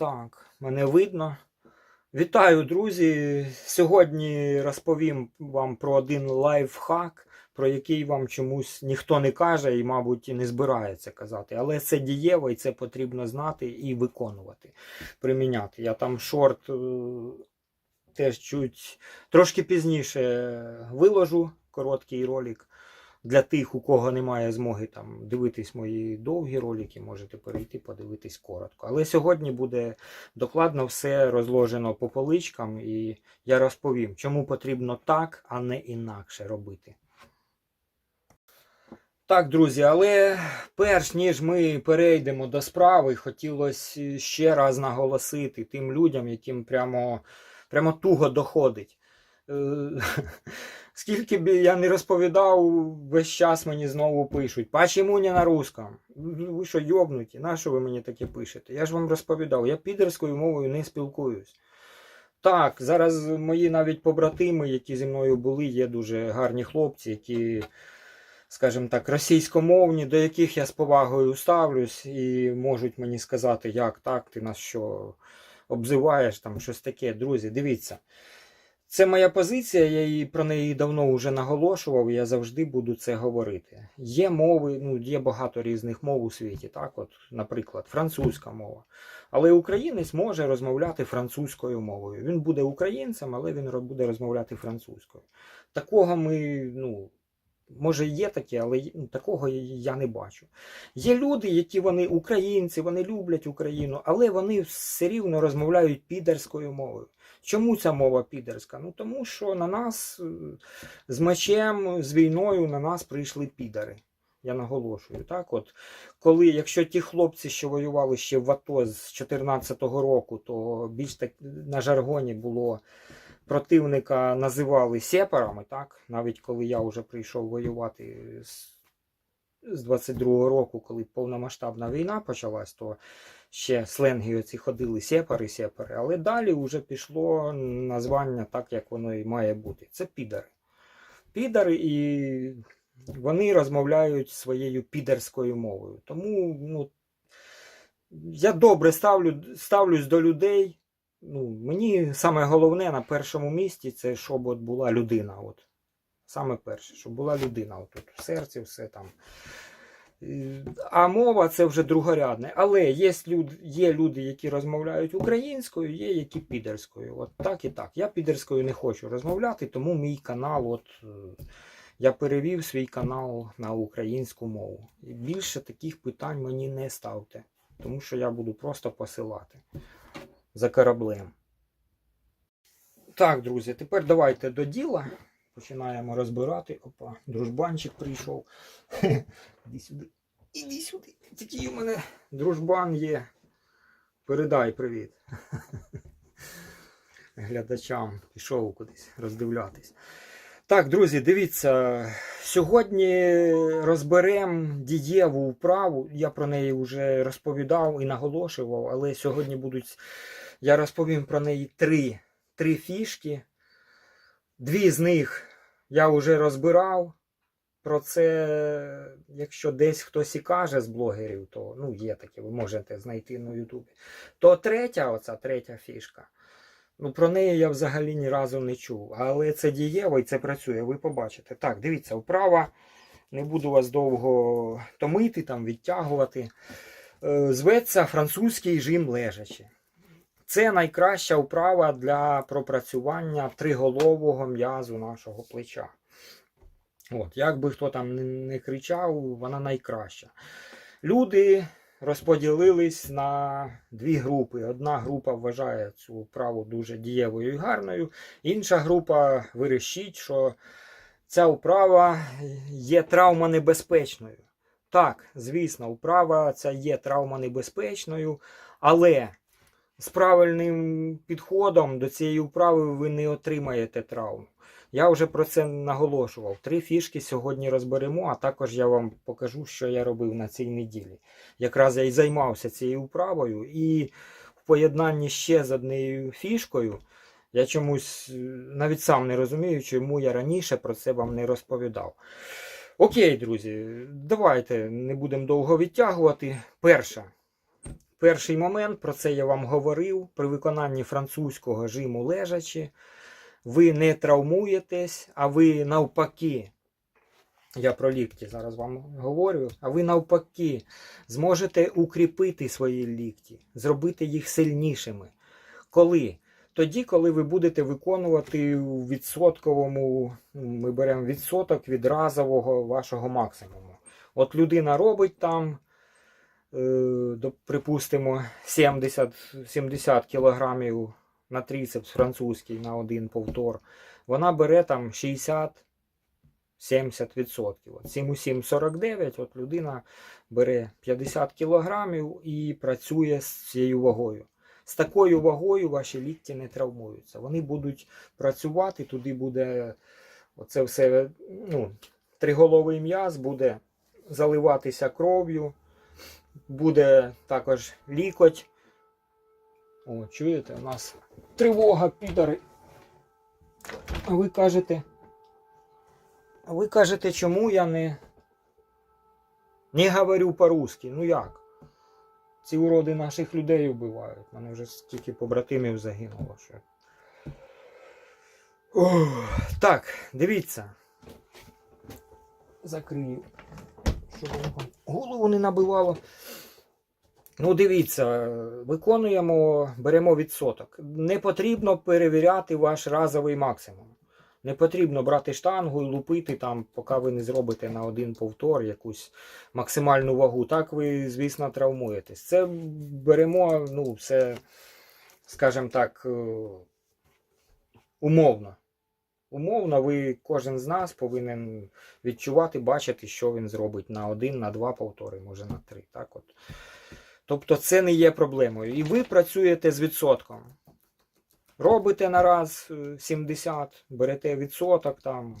Так, мене видно. Вітаю, друзі! Сьогодні розповім вам про один лайфхак, про який вам чомусь ніхто не каже і, мабуть, і не збирається казати. Але це дієво і це потрібно знати і виконувати, приміняти. Я там шорт е, теж чуть трошки пізніше виложу короткий ролик. Для тих, у кого немає змоги там дивитись мої довгі ролики, можете перейти подивитись коротко. Але сьогодні буде докладно все розложено по поличкам, і я розповім, чому потрібно так, а не інакше робити. Так, друзі, але перш ніж ми перейдемо до справи, хотілося ще раз наголосити тим людям, яким прямо, прямо туго доходить. Скільки б я не розповідав, весь час мені знову пишуть. Почему не на русском? Ви що, йобнуті? На що ви мені таке пишете? Я ж вам розповідав, я підерською мовою не спілкуюсь. Так, зараз мої навіть побратими, які зі мною були, є дуже гарні хлопці, які, скажімо так, російськомовні, до яких я з повагою ставлюсь і можуть мені сказати, як так, ти нас що обзиваєш, там щось таке. Друзі, дивіться. Це моя позиція, я її про неї давно вже наголошував, я завжди буду це говорити. Є мови, ну є багато різних мов у світі, так, от, наприклад, французька мова. Але українець може розмовляти французькою мовою. Він буде українцем, але він буде розмовляти французькою. Такого ми, ну, може, є таке, але ну, такого я не бачу. Є люди, які вони українці, вони люблять Україну, але вони все рівно розмовляють підерською мовою. Чому ця мова підерська? Ну тому що на нас е, з мечем, з війною на нас прийшли підари. Я наголошую, так от коли, якщо ті хлопці, що воювали ще в АТО з 2014 року, то більш так на жаргоні було противника називали сепарами, так навіть коли я вже прийшов воювати з, з 22-го року, коли повномасштабна війна почалась, то ще сленги оці ходили сепари, сепари, але далі вже пішло названня так, як воно і має бути. Це підари. Підари і вони розмовляють своєю підерською мовою. Тому ну, я добре ставлю, ставлюсь до людей. Ну, мені саме головне на першому місці це щоб от була людина. От. Саме перше, щоб була людина. От тут в серці все там. А мова це вже другорядне. Але є люди, є люди, які розмовляють українською, є які підерською. От так і так. Я підерською не хочу розмовляти, тому мій канал, от е, я перевів свій канал на українську мову. І більше таких питань мені не ставте, тому що я буду просто посилати за кораблем. Так, друзі, тепер давайте до діла. Починаємо розбирати. Опа, дружбанчик прийшов. Іди сюди. Іди сюди. Такий у мене дружбан є. Передай привіт. Глядачам пішов кудись роздивлятись. Так, друзі, дивіться. Сьогодні розберемо дієву вправу. Я про неї вже розповідав і наголошував, але сьогодні будуть. Я розповім про неї три, три фішки. Дві з них я вже розбирав. Про це, якщо десь хтось і каже з блогерів, то ну, є таке, ви можете знайти на Ютубі. То третя, оця третя фішка. Ну, про неї я взагалі ні разу не чув. Але це дієво і це працює, ви побачите. Так, дивіться, вправа. Не буду вас довго томити, там, відтягувати. Е, Зветься французький жим лежачи. Це найкраща вправа для пропрацювання триголового м'язу нашого плеча. От, як би хто там не, кричав, вона найкраща. Люди розподілились на дві групи. Одна група вважає цю вправу дуже дієвою і гарною, інша група вирішить, що ця вправа є травмонебезпечною. Так, звісно, вправа ця є травмонебезпечною, але з правильним підходом до цієї вправи ви не отримаєте травму. Я вже про це наголошував. Три фішки сьогодні розберемо, а також я вам покажу, що я робив на цій неділі. Якраз я і займався цією вправою, і в поєднанні ще з однією фішкою я чомусь навіть сам не розумію, чому я раніше про це вам не розповідав. Окей, друзі, давайте не будемо довго відтягувати. Перша. Перший момент, про це я вам говорив, при виконанні французького жиму лежачи, ви не травмуєтесь, а ви навпаки, я про лікті зараз вам говорю, а ви навпаки зможете укріпити свої лікті, зробити їх сильнішими. Коли? Тоді, коли ви будете виконувати у відсотковому, ми беремо відсоток від разового вашого максимуму. От людина робить там, припустимо, 70, 70 кілограмів на трицепс французький на один повтор. Вона бере там 60 70%. От 7,7-49, от людина бере 50 кілограмів і працює з цією вагою. З такою вагою ваші лікті не травмуються. Вони будуть працювати, туди буде оце все, ну, триголовий м'яз буде заливатися кров'ю, буде також лікоть. О, чуєте, у нас тривога, підари. А ви кажете. А ви кажете, чому я не, не говорю по-русски? Ну як? Ці уроди наших людей вбивають. У мене вже стільки побратимів загинуло. Що... Ох, так, дивіться. Закрию. Щоб голову не набивало. Ну, дивіться, виконуємо, беремо відсоток. Не потрібно перевіряти ваш разовий максимум. Не потрібно брати штангу і лупити там, поки ви не зробите на один повтор якусь максимальну вагу. Так ви, звісно, травмуєтесь. Це беремо, ну, все, скажімо так, е, умовно. Умовно, ви кожен з нас повинен відчувати, бачити, що він зробить на один, на два повтори, може на три. Так от. Тобто це не є проблемою. І ви працюєте з відсотком. Робите на раз е, 70, берете відсоток, там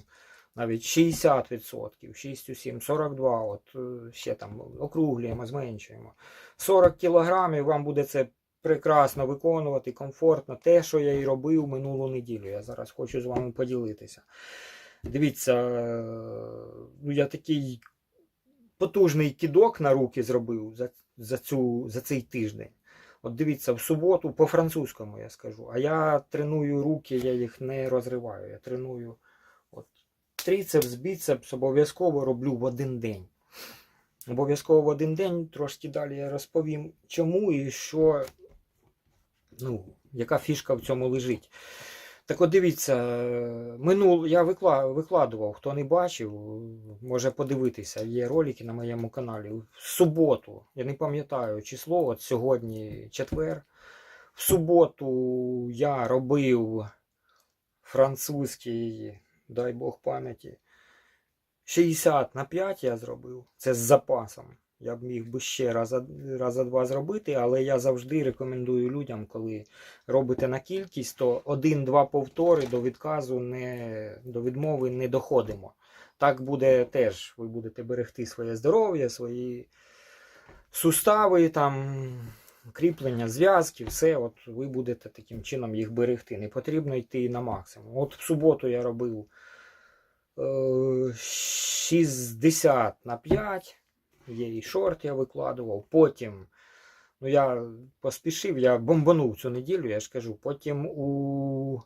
навіть 60%, 6 у 7, 42, от е, ще там округлюємо, зменшуємо. 40 кілограмів вам буде це прекрасно виконувати, комфортно. Те, що я і робив минулу неділю. Я зараз хочу з вами поділитися. Дивіться, е, ну я такий потужний кидок на руки зробив за, за, цю, за цей тиждень. От дивіться, в суботу, по-французькому я скажу. А я треную руки, я їх не розриваю. Я треную от, трицепс, біцепс обов'язково роблю в один день. Обов'язково в один день, трошки далі я розповім, чому і що, ну, яка фішка в цьому лежить. Так от дивіться, минул, я викладував, хто не бачив, може подивитися. Є ролики на моєму каналі. В суботу, я не пам'ятаю число, от сьогодні четвер. В суботу я робив французький, дай Бог пам'яті. 60 на 5 я зробив. Це з запасом. Я б міг би ще раза, раза два зробити, але я завжди рекомендую людям, коли робите на кількість, то один-два повтори до відказу не до відмови не доходимо. Так буде теж. Ви будете берегти своє здоров'я, свої сустави, там, кріплення, зв'язки, все. От ви будете таким чином їх берегти. Не потрібно йти на максимум. От в суботу я робив е, 60 на 5. Є і шорт я викладував. Потім, ну я поспішив, я бомбанув цю неділю, я ж кажу. Потім у,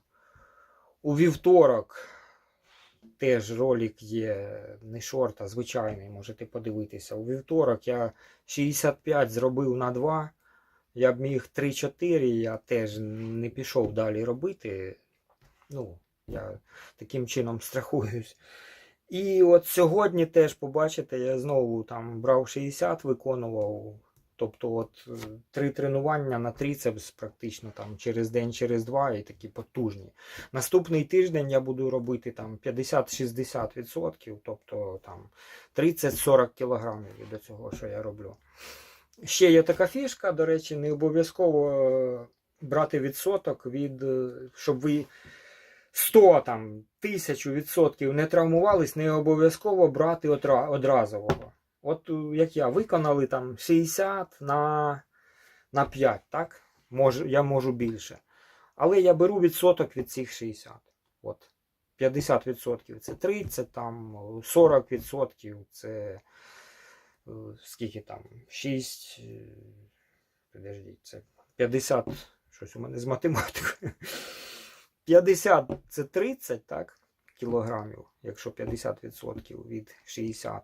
у вівторок теж ролик є, не шорт, а звичайний, можете подивитися. У вівторок я 65 зробив на 2. Я б міг 3-4, я теж не пішов далі робити. Ну, я таким чином страхуюсь. І от сьогодні теж побачите, я знову там брав 60, виконував. Тобто, от е, три тренування на трицепс практично там через день, через два і такі потужні. Наступний тиждень я буду робити там 50-60%, тобто там 30-40 кілограмів від цього, що я роблю. Ще є така фішка, до речі, не обов'язково е, брати відсоток від, е, щоб ви 100 там, 1000 відсотків не травмувались, не обов'язково брати одра- одразового. От е, як я, виконали там 60 на, на 5, так? Мож, я можу більше. Але я беру відсоток від цих 60. От. 50% це 30, там 40% це е, скільки там? 6, підождіть, це 50, щось у мене з математикою. 50 це 30, так? Кілограмів, якщо 50% від 60.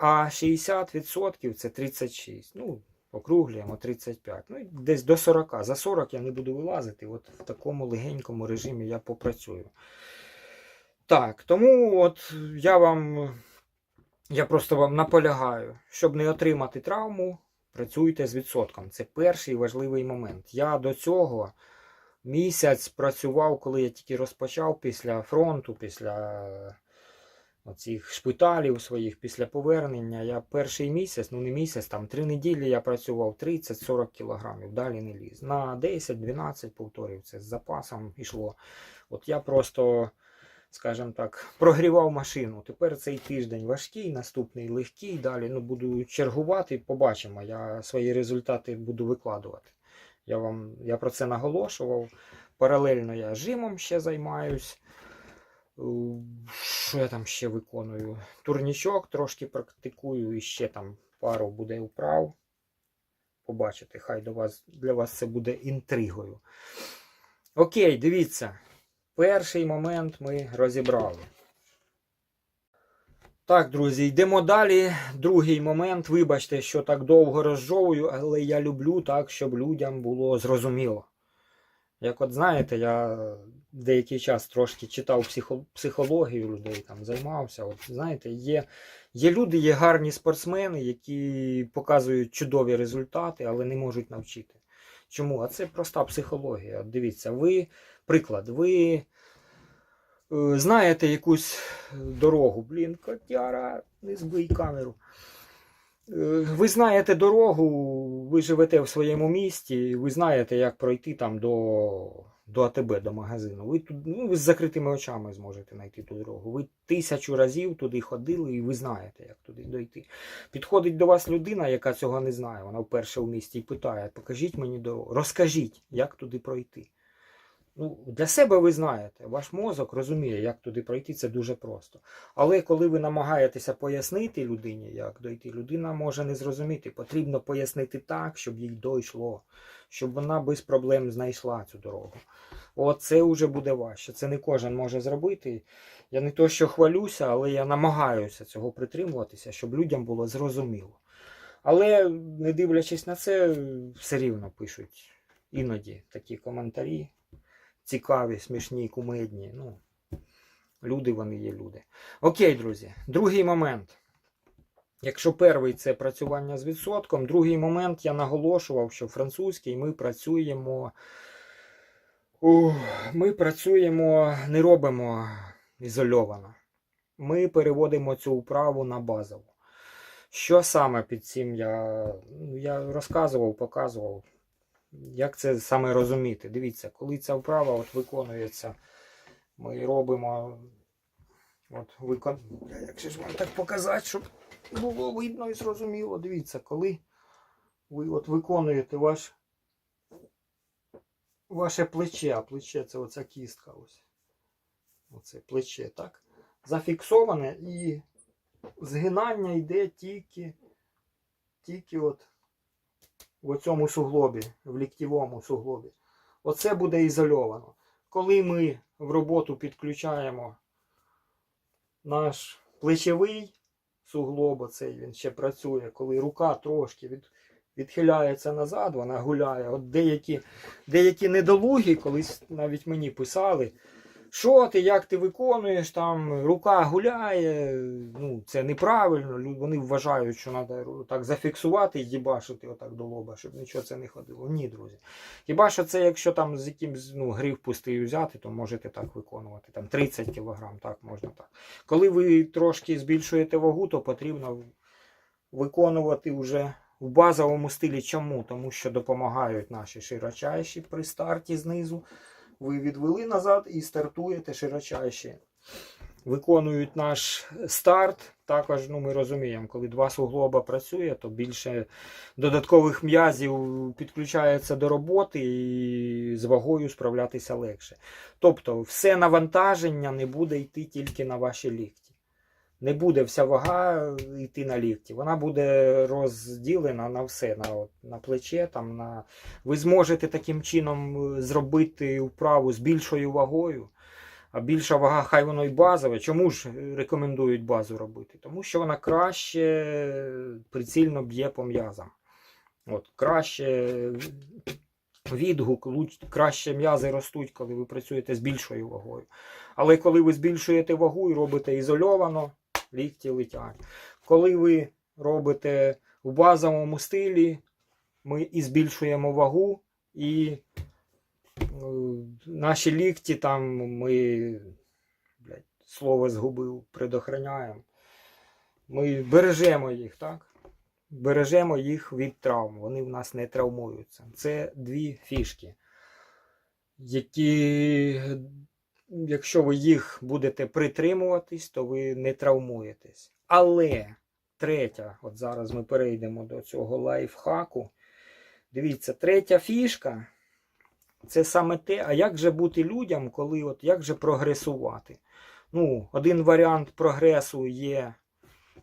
А 60% це 36. Ну, округлюємо 35. Ну, десь до 40. За 40 я не буду вилазити. От в такому легенькому режимі я попрацюю. Так, тому от я вам. Я просто вам наполягаю, щоб не отримати травму, працюйте з відсотком. Це перший важливий момент. Я до цього місяць працював, коли я тільки розпочав після фронту, після оцих шпиталів своїх, після повернення. Я перший місяць, ну не місяць, там три неділі я працював 30-40 кілограмів, далі не ліз. На 10-12 повторів це з запасом йшло. От я просто скажімо так, прогрівав машину. Тепер цей тиждень важкий, наступний легкий. Далі ну, буду чергувати, побачимо. Я свої результати буду викладувати. Я вам я про це наголошував. Паралельно я жимом ще займаюсь. Е, Що я там ще виконую? Турнічок трошки практикую і ще там пару буде вправ. Побачите, хай до вас, для вас це буде інтригою. Окей, дивіться. Перший момент ми розібрали. Так, друзі, йдемо далі. Другий момент. Вибачте, що так довго розжовую, але я люблю так, щоб людям було зрозуміло. Як от знаєте, я деякий час трошки читав психологію людей, там займався. От знаєте, є, є люди, є гарні спортсмени, які показують чудові результати, але не можуть навчити. Чому? А це проста психологія. От Дивіться, ви, приклад, ви знаєте якусь дорогу. Блін, котяра, не збий камеру. Е, Ви знаєте дорогу, ви живете в своєму місті, ви знаєте, як пройти там до, до АТБ, до магазину. Ви тут ну, ви з закритими очами зможете знайти ту дорогу. Ви тисячу разів туди ходили і ви знаєте, як туди дойти. Підходить до вас людина, яка цього не знає. Вона вперше в місті і питає: покажіть мені дорогу, розкажіть, як туди пройти. Ну, для себе ви знаєте, ваш мозок розуміє, як туди пройти, це дуже просто. Але коли ви намагаєтеся пояснити людині, як дойти, людина може не зрозуміти. Потрібно пояснити так, щоб їй дойшло, щоб вона без проблем знайшла цю дорогу. От це вже буде важче. Це не кожен може зробити. Я не то, що хвалюся, але я намагаюся цього притримуватися, щоб людям було зрозуміло. Але не дивлячись на це, все рівно пишуть іноді такі коментарі цікаві, смішні, кумедні. Ну, люди вони є люди. Окей, друзі. Другий момент. Якщо перший це працювання з відсотком, другий момент я наголошував, що французький ми працюємо. Ми працюємо, не робимо ізольовано. Ми переводимо цю вправу на базову. Що саме під цим я, ну, я розказував, показував. Як це саме розуміти? Дивіться, коли ця вправа от виконується, ми робимо. От викон... Як ж вам так показати, щоб було видно і зрозуміло. Дивіться, коли ви от виконуєте ваш... ваше плече, а плече це оця кістка. ось. Оце плече, так? Зафіксоване і згинання йде тільки, тільки от в цьому суглобі, в ліктєвому суглобі. Оце буде ізольовано. Коли ми в роботу підключаємо наш плечовий суглоб, оцей він ще працює, коли рука трошки від, відхиляється назад, вона гуляє. От деякі, деякі недолугі, колись навіть мені писали, що ти, як ти виконуєш, там рука гуляє, ну це неправильно. Вони вважають, що треба так зафіксувати і їбашити отак до лоба, щоб нічого це не ходило. Ні, друзі. Хіба що це, якщо там з якимсь ну, гриф пустий взяти, то можете так виконувати. Там 30 кг, так можна так. Коли ви трошки збільшуєте вагу, то потрібно виконувати вже в базовому стилі. Чому? Тому що допомагають наші широчайші при старті знизу. Ви відвели назад і стартуєте широчайші. Виконують наш старт. Також ну, ми розуміємо, коли два суглоба працює, то більше додаткових м'язів підключається до роботи і з вагою справлятися легше. Тобто, все навантаження не буде йти тільки на ваші лікті. Не буде вся вага йти на лікті. Вона буде розділена на все, на, на плече. Там, на... Ви зможете таким чином е, зробити вправу з більшою вагою. А більша вага, хай воно і базове. Чому ж рекомендують базу робити? Тому що вона краще прицільно б'є по м'язам. От, краще відгук, краще м'язи ростуть, коли ви працюєте з більшою вагою. Але коли ви збільшуєте вагу і робите ізольовано, лікті летять. Коли ви робите в базовому стилі, ми і збільшуємо вагу, і е, наші лікті там ми блядь, слово згубив, предохраняємо. Ми бережемо їх, так? Бережемо їх від травм. Вони в нас не травмуються. Це дві фішки, які, якщо ви їх будете притримуватись, то ви не травмуєтесь. Але третя, от зараз ми перейдемо до цього лайфхаку. Дивіться, третя фішка це саме те, а як же бути людям, коли от як же прогресувати? Ну, один варіант прогресу є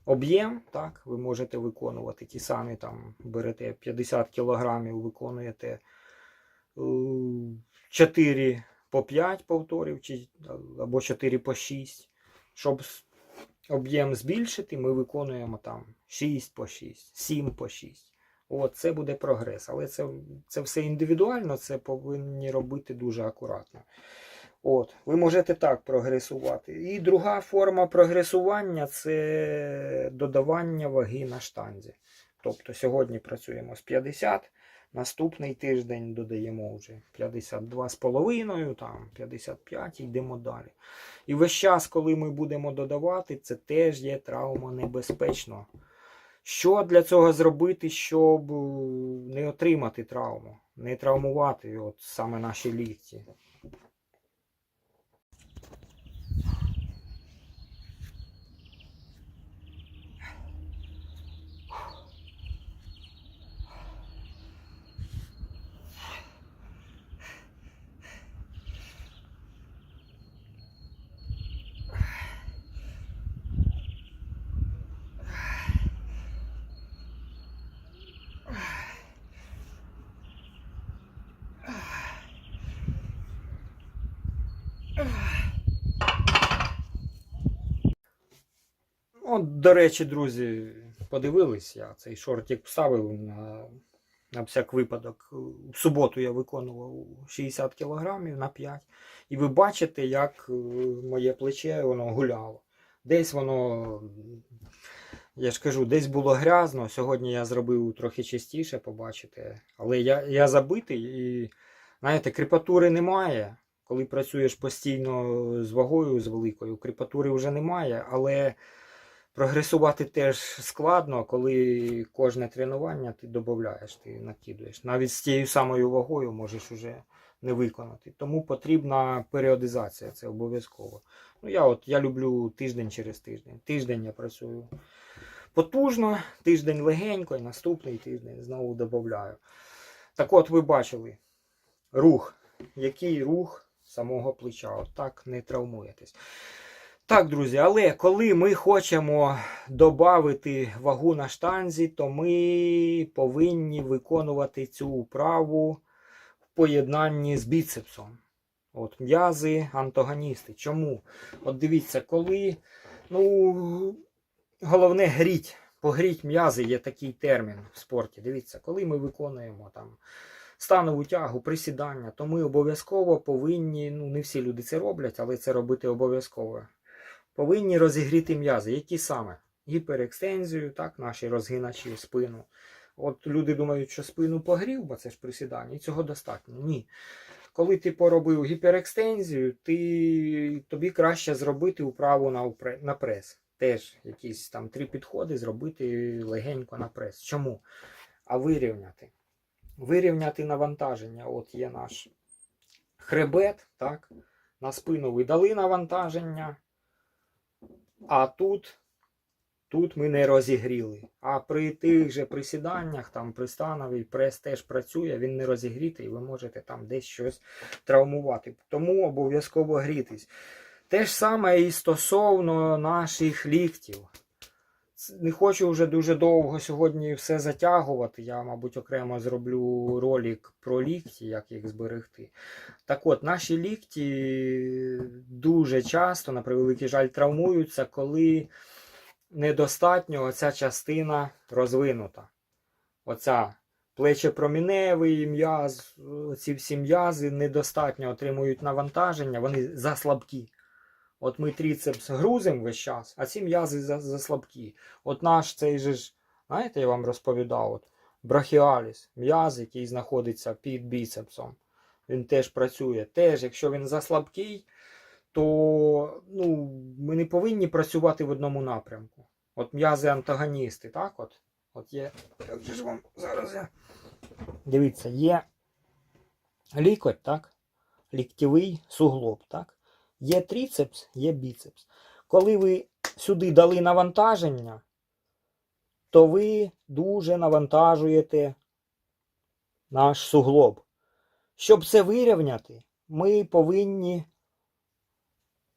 об'єм, так, ви можете виконувати ті самі там, берете 50 кілограмів, виконуєте е, 4 по 5 повторів, чи, або 4 по 6. Щоб об'єм збільшити, ми виконуємо там 6 по 6, 7 по 6. От, це буде прогрес. Але це, це все індивідуально, це повинні робити дуже акуратно. От, ви можете так прогресувати. І друга форма прогресування це додавання ваги на штанзі. Тобто сьогодні працюємо з 50, наступний тиждень додаємо вже 52,5, там 55 і йдемо далі. І весь час, коли ми будемо додавати, це теж є травмонебезпечно. Що для цього зробити, щоб е, не отримати травму, не травмувати от саме наші лікті? До речі, друзі, подивились, я цей шортик вставив на, на всяк випадок. В суботу я виконував 60 кілограмів на 5. І ви бачите, як е, моє плече воно гуляло. Десь воно, я ж кажу, десь було грязно. Сьогодні я зробив трохи чистіше, побачите. Але я, я забитий і, знаєте, кріпатури немає. Коли працюєш постійно з вагою, з великою, кріпатури вже немає, але прогресувати теж складно, коли кожне тренування ти додаєш, ти накидуєш. Навіть з тією самою вагою можеш уже не виконати. Тому потрібна періодизація, це обов'язково. Ну, я от я люблю тиждень через тиждень. Тиждень я працюю потужно, тиждень легенько, і наступний тиждень знову додаю. Так от ви бачили рух. Який рух самого плеча? От так не травмуєтесь. Так, друзі, але коли ми хочемо додати вагу на штанзі, то ми повинні виконувати цю вправу в поєднанні з біцепсом. От м'язи, антагоністи. Чому? От дивіться, коли ну, головне гріть, погріть м'язи, є такий термін в спорті. Дивіться, коли ми виконуємо там станову тягу, присідання, то ми обов'язково повинні, ну не всі люди це роблять, але це робити обов'язково повинні розігріти м'язи. Які саме? Гіперекстензію, так, наші розгиначі спину. От люди думають, що спину погрів, бо це ж присідання, і цього достатньо. Ні. Коли ти поробив гіперекстензію, ти, тобі краще зробити вправу на, на прес. Теж якісь там три підходи зробити легенько на прес. Чому? А вирівняти. Вирівняти навантаження. От є наш хребет, так? На спину ви дали навантаження. А тут, тут ми не розігріли. А при тих же присіданнях, там при становій прес теж працює, він не розігрітий, ви можете там десь щось травмувати. Тому обов'язково грітись. Те ж саме і стосовно наших ліктів. Не хочу вже дуже довго сьогодні все затягувати. Я, мабуть, окремо зроблю ролик про лікті, як їх зберегти. Так от, наші лікті дуже часто, на превеликий жаль, травмуються, коли недостатньо оця частина розвинута. Оця плечепроміневий м'яз, ці всі м'язи недостатньо отримують навантаження, вони заслабкі. От ми тріцепс грузимо весь час, а ці м'язи за- заслабкі. От наш цей же ж, знаєте, я вам розповідав, от, брахіаліс, м'яз, який знаходиться під біцепсом. Він теж працює. Теж, якщо він заслабкий, то ну, ми не повинні працювати в одному напрямку. От м'язи антагоністи, так? От, от є. Як же ж вам зараз я. Дивіться, є лікоть, так? Ліктєвий суглоб, так? Є тріцепс, є біцепс. Коли ви сюди дали навантаження, то ви дуже навантажуєте наш суглоб. Щоб це вирівняти, ми повинні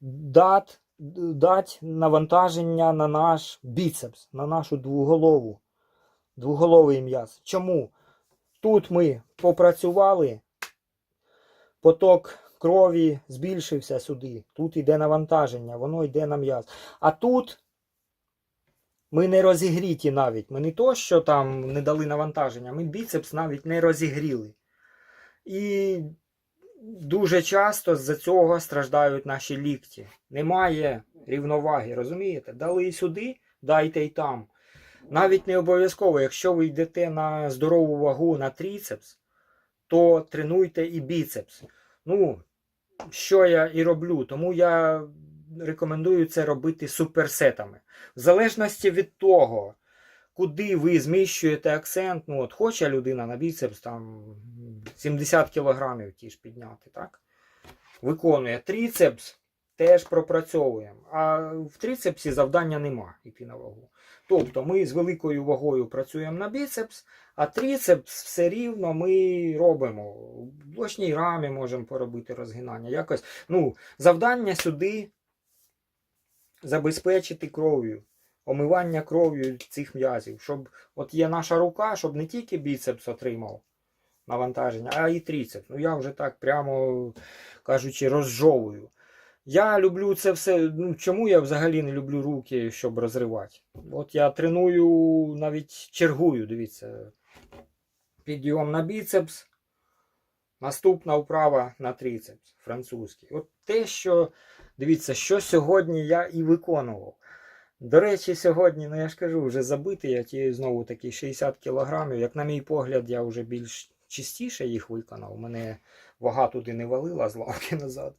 дати, дати навантаження на наш біцепс, на нашу двуголову, двуголовий м'яз. Чому? Тут ми попрацювали, поток крові збільшився сюди. Тут йде навантаження, воно йде на м'яз. А тут ми не розігріті навіть. Ми не то, що там не дали навантаження, ми біцепс навіть не розігріли. І дуже часто з-за цього страждають наші лікті. Немає рівноваги, розумієте? Дали і сюди, дайте й там. Навіть не обов'язково, якщо ви йдете на здорову вагу на тріцепс, то тренуйте і біцепс. Ну, що я і роблю, тому я рекомендую це робити суперсетами. В залежності від того, куди ви зміщуєте акцент, ну от хоче людина на біцепс там 70 кілограмів ті ж підняти, так? Виконує тріцепс, теж пропрацьовуємо. А в тріцепсі завдання нема йти на вагу. Тобто ми з великою вагою працюємо на біцепс, а тріцепс все рівно ми робимо. В блочній рамі можемо поробити розгинання. Якось, ну, завдання сюди забезпечити кров'ю, омивання кров'ю цих м'язів, щоб от є наша рука, щоб не тільки біцепс отримав навантаження, а і тріцепс. Ну я вже так прямо кажучи, розжовую. Я люблю це все. Ну, чому я взагалі не люблю руки, щоб розривати? От я треную, навіть чергую, дивіться. Підйом на біцепс, наступна вправа на трицепс, французький. От те, що, дивіться, що сьогодні я і виконував. До речі, сьогодні, ну я ж кажу, вже забитий, я ті знову таки 60 кілограмів. Як на мій погляд, я вже більш чистіше їх виконав. Мене вага туди не валила з лавки назад.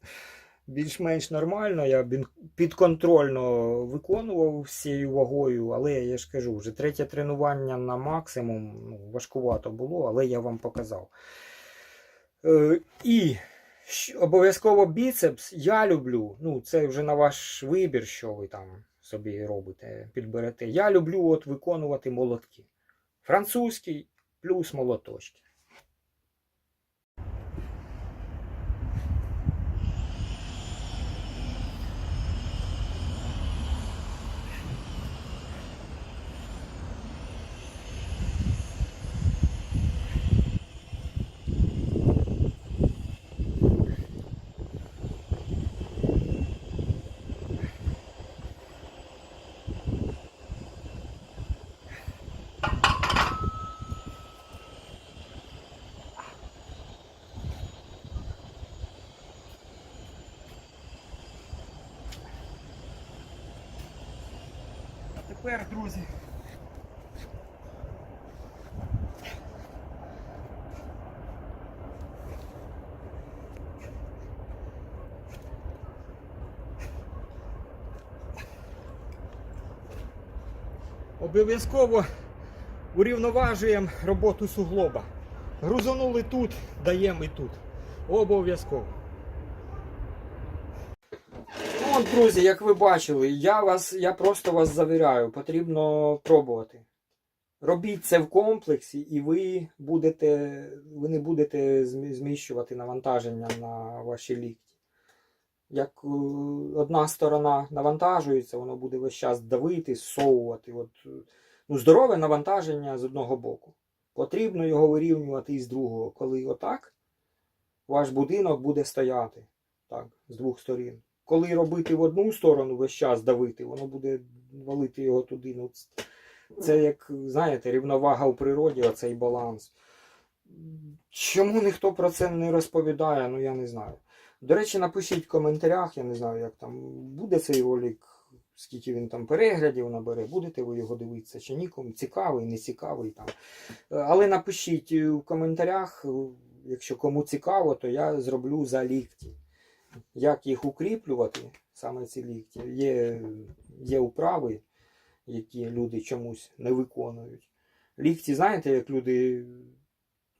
Більш-менш нормально, я підконтрольно виконував всією вагою, але я ж кажу, вже третє тренування на максимум, ну, важкувато було, але я вам показав. Е, і обов'язково біцепс я люблю. Ну, це вже на ваш вибір, що ви там собі робите, підберете. Я люблю от виконувати молотки. Французький плюс молоточки. Тепер, друзі. Обов'язково урівноважуємо роботу суглоба. Грузанули тут, даємо і тут. Обов'язково. Ну, от, друзі, як ви бачили, я вас, я просто вас завіряю, потрібно пробувати. Робіть це в комплексі, і ви будете, ви не будете зміщувати навантаження на ваші лікті. як е, одна сторона навантажується, воно буде весь час давити, зсовувати. От, е, ну, здорове навантаження з одного боку. Потрібно його вирівнювати і з другого. Коли отак, ваш будинок буде стояти так, з двох сторін. Коли робити в одну сторону весь час давити, воно буде валити його туди. Ну, це як, знаєте, рівновага у природі, оцей баланс. Чому ніхто про це не розповідає, ну я не знаю. До речі, напишіть в коментарях, я не знаю, як там буде цей ролик, скільки він там переглядів набере, будете ви його дивитися чи ні, цікавий, не цікавий там. Е, Але напишіть в коментарях, е, якщо кому цікаво, то я зроблю за лікті. Як їх укріплювати, саме ці лікті. Є, є управи, які люди чомусь не виконують. Лікті, знаєте, як люди.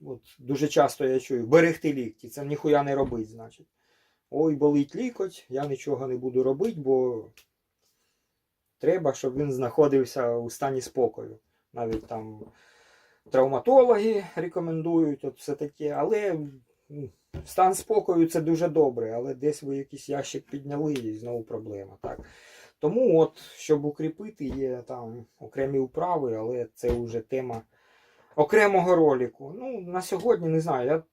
От дуже часто я чую, берегти лікті, це ніхуя не робить, значить. Ой, болить лікоть, я нічого не буду робити, бо треба, щоб він знаходився у стані спокою. Навіть там травматологи рекомендують, от все таке. Але стан спокою це дуже добре, але десь ви якийсь ящик підняли і знову проблема. Так? Тому, от, щоб укріпити, є там окремі вправи, але це вже тема окремого ролику. Ну, на сьогодні не знаю. Я,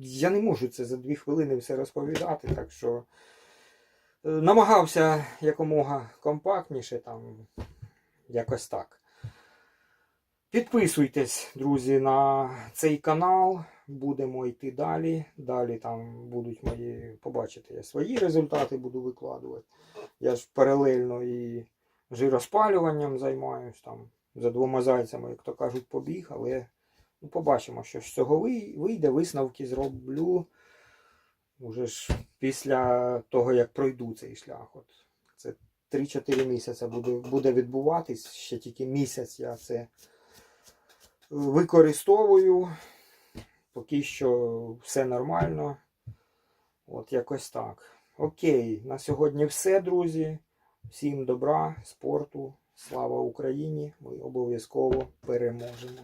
я не можу це за дві хвилини все розповідати, так що е, намагався якомога компактніше, там якось так. Підписуйтесь, друзі, на цей канал. Будемо йти далі. Далі там будуть мої, побачите, я свої результати буду викладувати. Я ж паралельно і жироспалюванням займаюсь там за двома зайцями, як то кажуть, побіг, але ну, побачимо, що з цього вийде, висновки зроблю уже ж після того, як пройду цей шлях. От це 3-4 місяці буде, буде відбуватись. Ще тільки місяць я це використовую. Поки що все нормально. От якось так. Окей, на сьогодні все, друзі. Всім добра, спорту, слава Україні! Ми обов'язково переможемо.